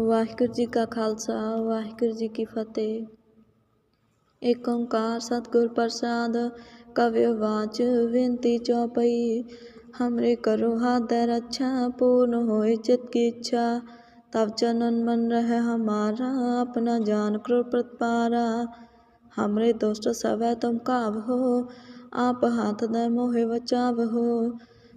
ਵਾਹਿਗੁਰੂ ਜੀ ਕਾ ਖਾਲਸਾ ਵਾਹਿਗੁਰੂ ਜੀ ਕੀ ਫਤਿਹ ਏਕ ਓੰਕਾਰ ਸਤਿਗੁਰ ਪ੍ਰਸਾਦ ਕਵਿ ਵਾਚ ਬੇਨਤੀ ਚੌਪਈ हमरे करो हाथ रक्षा पूर्ण होए चित की इच्छा तब चनन मन रहे हमारा अपना जान क्रो प्रतिपारा हमरे दोस्त सब तुम काव हो आप हाथ दे मोहे बचाव हो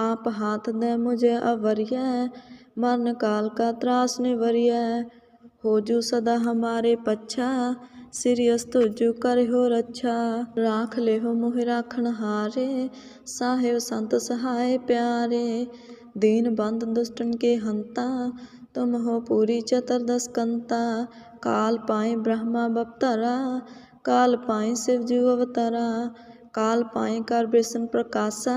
आप हाथ दे मुझे अवरिय मरण काल का त्रास निवरिय हो जू सदा हमारे पच्छा सिरियस तुझु कर हो रक्षा राख ले हो मोहि राखण हारे साहेब संत सहाय प्यारे दीन बंद दुष्टन के हंता तुम हो पूरी चतुर्दश कंता काल पाए ब्रह्मा बपतरा काल पाए शिव जू अवतरा काल पाए कर विष्णु प्रकाशा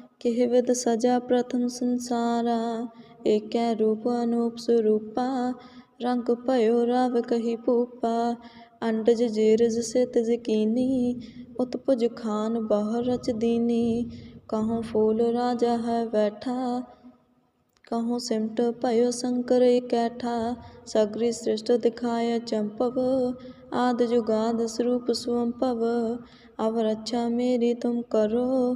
કહેવત સજા પ્રથમ સંસારા એકે રૂપ અનુપ ਰੰਗ રંગ ਰਵ ਕਹੀ કહી ਅੰਡਜ ਜੇਰਜ જીરજ સિત જકીની ਉਤਪਜ ਖਾਨ ਬਾਹਰ ਰਚ ਦੀਨੀ ਕਹਉ ਫੂਲ ਰਾਜਾ ਹੈ ਬੈਠਾ ਕਹਉ ਸਿਮਟ ਭਇਓ ਸੰਕਰ ਇਕੈਠਾ, ਸਗਰੀ ਸ੍ਰਿਸ਼ਟ ਦਿਖਾਇ ਚੰਪਵ, ਆਦ ਜੁਗਾਦ ਸਰੂਪ ਸੁਵੰਭਵ ਅਵ ਰੱਛਾ ਮੇਰੀ ਤੁਮ ਕਰੋ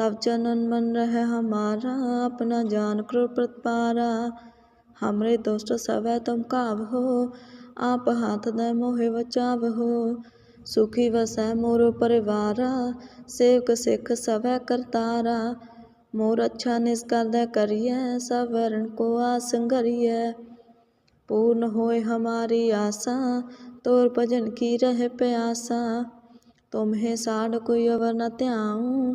तब चनन मन रह हमारा अपना जान करो प्रतिपारा हमरे दोस्त सब तुम काव हो आप हाथ दे मोहे बचाव हो सुखी वसै मोरो परिवारा सेवक सिख सब करतारा मोर अच्छा निष्कर दे करिए सब वरण को आसंगरिए पूर्ण होए हमारी आशा तोर भजन की रह प्यासा तुम्हें साढ़ कोई अवर न त्याऊं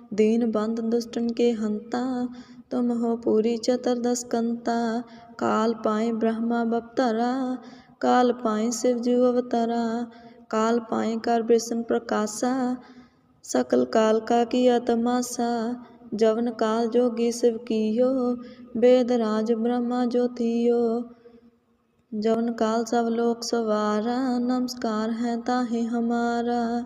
दीन बंद दुष्टन के हंता, तुम हो पूरी चतुर्दश कंता। काल पाए ब्रह्मा बपतरा, काल पाए शिव जू अवतरा। काल पाए कर विष्णु प्रकाशा, सकल काल का किया तमाशा। जवन काल जोगी शिव कियो, वेद राज ब्रह्मा ज्योतियो जवन काल सब लोक सवारा, नमस्कार है ताहि हमारा।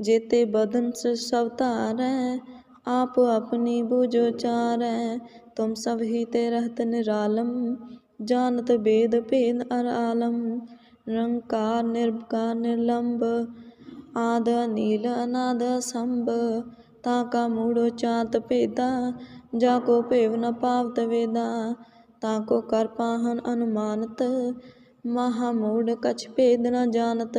जेते बदन से सब तारै आप अपनी बुझो चारै तुम सब ही ते रहत निरालम जानत वेद भेद अर आलम निरंकार निर्विकार निर्लंब ਆਦ ਨੀਲ ਅਨਾਦ ਸੰਭ ਤਾ ਕਾ ਮੂੜੋ ਚਾਤ ਭੇਦਾ ਜਾ ਕੋ ਭੇਵ ਨ ਪਾਵਤ ਵੇਦਾ ਤਾ ਕੋ ਕਰ ਪਾਹਨ ਅਨੁਮਾਨਤ ਮਹਾ ਮੂੜ ਕਛ ਭੇਦ ਨ ਜਾਣਤ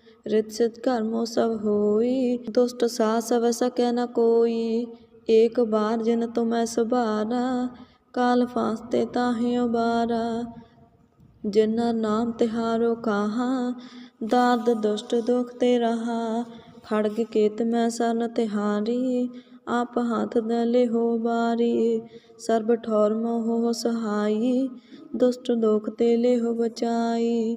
रित सिद्ध कर्मो सब होई दुष्ट सा सब सके न कोई एक बार जिन तुम्हें सुबारा काल फांसते ताहे उबारा जिन्ना नाम तिहारो कहा दाद दुष्ट दुख ते रहा खड़ग केत मैं सन तिहारी आप हाथ दले हो बारी ਸਰਬ ਠੌਰ ਮੋਹ ਸਹਾਈ ਦੁਸ਼ਟ ਦੋਖ ਤੇ ਲੈ ਹੋ ਬਚਾਈ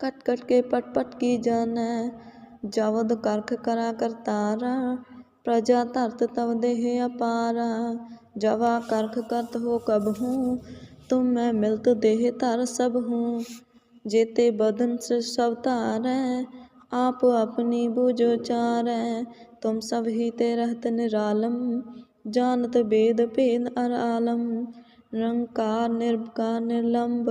कट कट के पट पट की जानै जवद करख करा करतारा प्रजा धरत तव देह अपारा जवा करख करत हो कब हूँ तुम मैं मिलत देह धर सब हूँ जेते बदन से सब तारै आप अपनी बुझो चारै तुम सब ही ते रहत निरालम जानत वेद भेद अर आलम निरंकार निर्विकार निर्लंब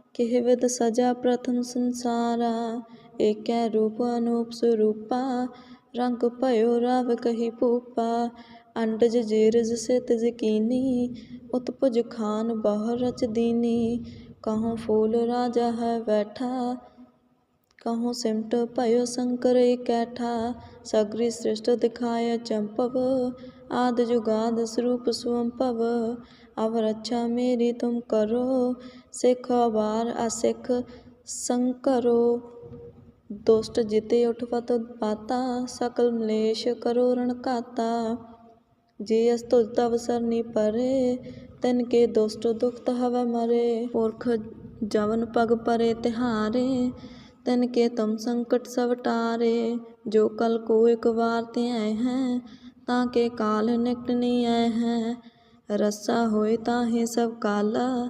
કહેવત ਸਜਾ ਪ੍ਰਥਮ ਸੰਸਾਰਾ એક્યા રૂપ અનુપ સ્વરૂપા રંગ ભયો રાવ કહી પૂપા ਅੰਡਜ ਜੇਰਜ ਸਿਤ ਜਕੀਨੀ, ਉਤਪਜ ਖਾਨ ਬਾਹਰ ਰਚ ਦੀਨੀ ਕਹਉ ਫੂਲ ਰਾਜਾ ਹੈ ਬੈਠਾ ਕਹਉ ਸਿਮਟ ਭਇਓ ਸੰਕਰ ਇਕੈਠਾ, ਸਗਰੀ ਸ੍ਰਿਸ਼ਟ ਦਿਖਾਇ ਚੰਪਵ, ਆਦ ਜੁਗਾਦ ਸਰੂਪ ਸੁਅੰਭਵ ਅਵ ਰੱਛਾ ਮੇਰੀ ਤੁਮ ਕਰੋ ਸਿੱਖ ਅਵਾਰ ਅਸਿੱਖ ਸੰਕਰੋ, ਦੁਸ਼ਟ ਜਿਤੇ ਉਠਵਤ ਪਾਤਾ ਸਕਲ ਮਲੇਸ਼ ਕਰੋ ਰਣ ਘਾਤਾ। ਜੇ ਅਸ ਤੁਜ ਅਵਸਰ ਨਹੀਂ ਪਰੇ, ਤਿਨ ਕੇ ਦੁਸ਼ਟ ਦੁਖਤ ਹਵੇ ਮਰੇ। ਪੁਰਖ ਜਵਨ ਪਗ ਪਰੇ ਤਿਹਾਰੇ, ਤਿਨ ਕੇ ਤਮ ਸੰਕਟ ਸਭ ਟਾਰੇ। ਜੋ ਕਲ ਕੋ ਇਕ ਵਾਰ ਤੇ ਆਏ ਹੈ, ਤਾਂ ਕੇ ਕਾਲ ਨਿਕਟ ਨਹੀਂ ਆਏ ਹੈ। ਰਸਾ ਹੋਏ ਤਾਂ ਹੈ ਸਭ ਕਾਲਾ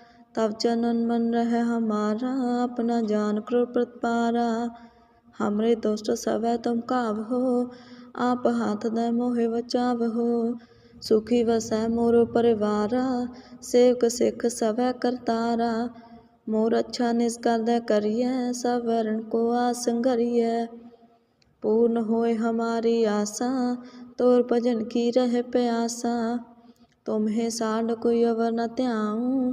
तब चनन मन रह हमारा अपना जान करो प्रतिपारा हमरे दोस्त सब तुम काव हो आप हाथ दे मोहे बचाव हो सुखी वसै मोरो परिवारा सेवक सिख सब करतारा मोर अच्छा निष्कर दे करिए सब वरण को आसंगरिए पूर्ण होए हमारी आशा तोर भजन की रह प्यासा तुम्हें साड कोई अवर न त्याऊं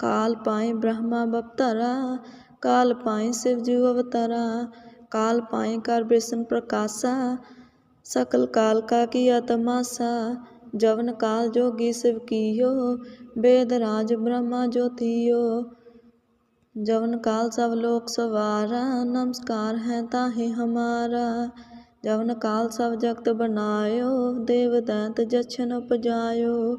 काल पाए ब्रह्मा बपतरा, काल पाए शिव जू अवतरा, काल पाए कर विष्णु प्रकाशा, सकल काल का किया तमाशा, जवन काल जोगी शिव कियो, वेद राज ब्रह्मा ज्योतियो। जवन काल सब लोक सवारा, नमस्कार है ताहि हमारा। जवन काल सब जगत बनायो देव दैत जछन उपजायो।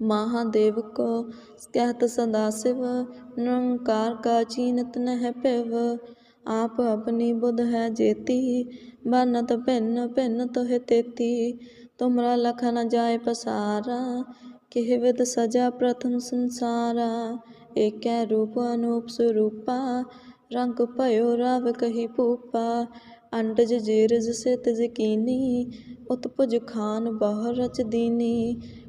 महादेव को कहत सदा शिव निरंकार का चीनत नह पिव आप अपनी बुध है जेती बनत भिन्न भिन्न तोह तेती तुमरा लख न जाय पसारा किह विद सजा प्रथम संसारा एक रूप अनूप स्वरूपा रंग भयो राव कही भूपा अंडज जेरज से तज कीनी उत्पुज खान बहु रच दीनी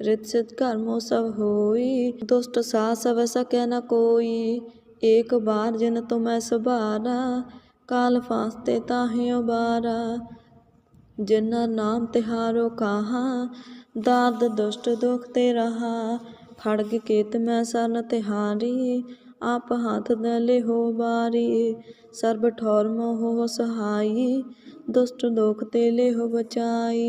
रित सिद्ध कर्मो सब होई दुष्ट सा सब सके न कोई एक बार जिन तुम्हें सुबारा काल फास्ते ताहे उबारा जिन्ना नाम तिहारो कहा दाद दुष्ट दुख ते रहा खड़ग केत में सन तिहारी आप हाथ दले हो बारी सर्ब ठौर मोह सहाई दुष्ट दुख ते ले हो बचाई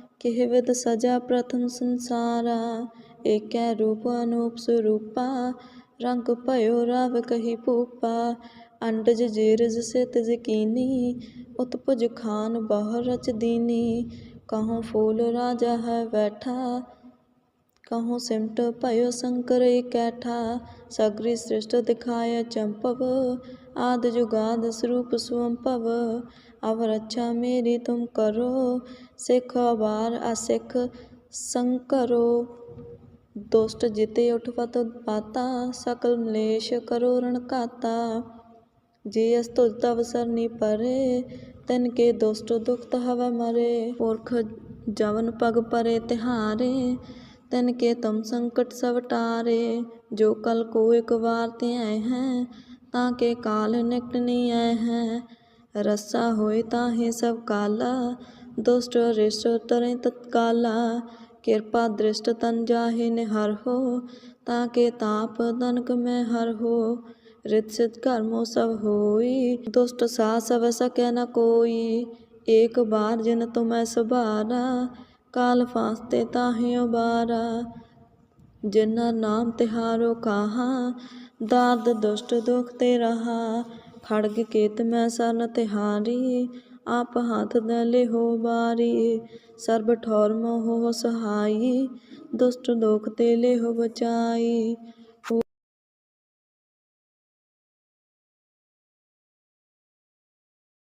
विद सजा प्रथम संसारा एक रूप अनूप स्वरूपा रंग भयो राव कही भूपा अंडज जीरज से तिज कीनी उत्पुज खान बह रच दीनी कहूँ फूल राजा है बैठा कहूँ सिमट भयो शंकर कैठा सगरी सृष्ट दिखाय चंपव आद जुगाद स्वरूप स्वंपव अब रक्षा मेरी तुम करो सिख अबार असिख संकरो दुष्ट जिते उठवत पाता सकल मलेश करो रण काता जे अस्तुज तव सरनी परे तिन के दुष्ट दुखत हव मरे पुरख जवन पग परे तिहारे तिन के तुम संकट सब टारे, जो कल को एक बार ते आए हैं, ताके काल निकट नहीं आए हैं। रस्सा होए ताहे सब काला, दुष्ट रिष्ट तरें तत्काला। कृपा दृष्ट तन जाहे निहर हो, ताके ताप तनक में हर हो। रित कर्मो सब होई, दुष्ट सा सब सके न कोई। एक बार जिन तुम्हें सुबारा ਕਾਲ ਫਾਸਤੇ ਤਾਹਿਓ ਬਾਰਾ ਜਿਨਾ ਨਾਮ ਤਿਹਾਰੋ ਕਾਹਾ, ਦਾਦ ਦੁਸ਼ਟ ਦੁਖ ਤੇ ਰਹਾ, ਖੜਗ ਕੇਤ ਮੈਂ ਸਰਨ ਤਿਹਾਰੀ ਆਪ ਹੱਥ ਦਲੇ ਹੋ ਬਾਰੀ, ਸਰਬ ਠੌਰ ਮੋਹ ਸਹਾਈ, ਦੁਸ਼ਟ ਦੁਖ ਤੇ ਲੈ ਹੋ ਬਚਾਈ।